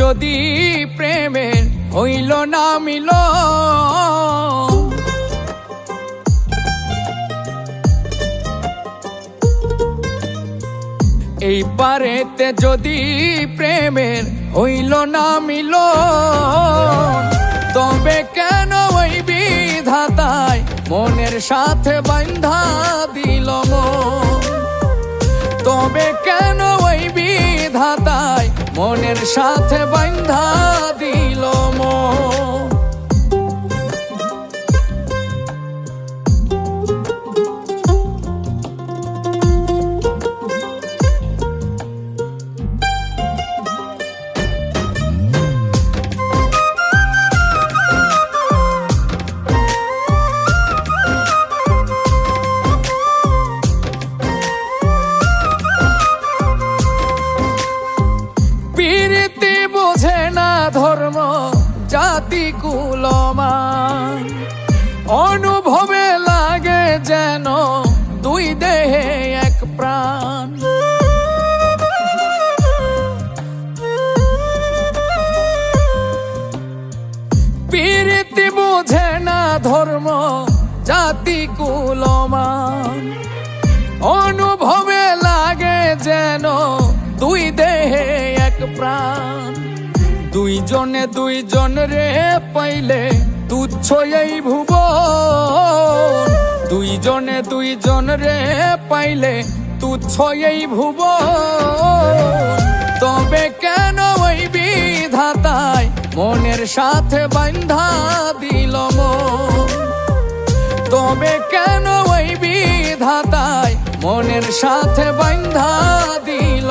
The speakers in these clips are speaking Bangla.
যদি প্রেমের হইল না মিল। এই পারেতে যদি প্রেমের হইল না মিল, তবে কেন ওই বিধাতায় মনের সাথে বান্ধা দিল তবে কেন বিধাতায় মনের সাথে বান্ধা দিল মন। কুলমান। অনুভবে লাগে যেন দুই দেহে এক প্রাণ। পীড়িতি বোঝে না ধর্ম জাতি কুলমান। দুইজনে দুইজন রে পাইলে তুচ্ছ এই ভুব দুইজনে দুইজন রে পাইলে তুচ্ছ এই ভুব তবে কেন ওই বিধাতায় মনের সাথে বান্ধা দিল তবে কেন ওই বিধাতায় মনের সাথে বান্ধা দিল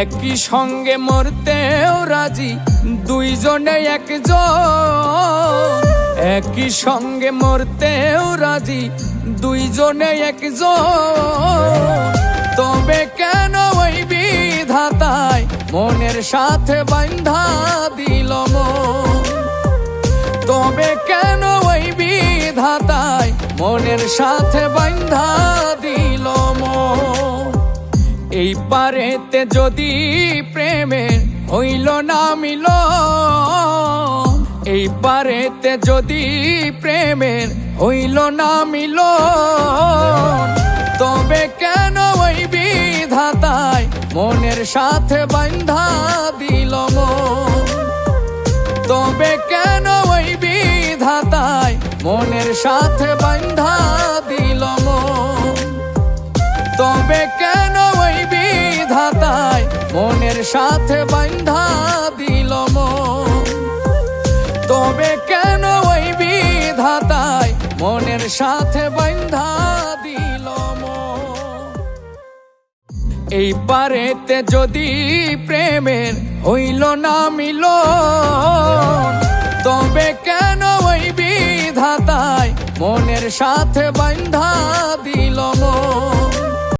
একই সঙ্গে মরতেও রাজি, দুইজনে একজন। একই সঙ্গে মরতেও রাজি, দুইজনে একজন। তবে কেন ওই বিধাতায় মনের সাথে বান্ধা দিল তবে কেন ওই বিধাতায় মনের সাথে বান্ধা দিল এই পারেতে যদি প্রেমের হইল না মিল এই পারেতে যদি প্রেমের হইল না মিল তবে কেন ওই বিধাতায় মনের সাথে বান্ধা দিল তবে কেন ওই বিধাতায় মনের সাথে মনের সাথে বান্ধা দিল তবে কেন ওই বিধাতায় মনের সাথে বান্ধা দিল এই পারেতে যদি প্রেমের হইল না মিল তবে কেন ওই বিধাতায় মনের সাথে বান্ধা দিল মন?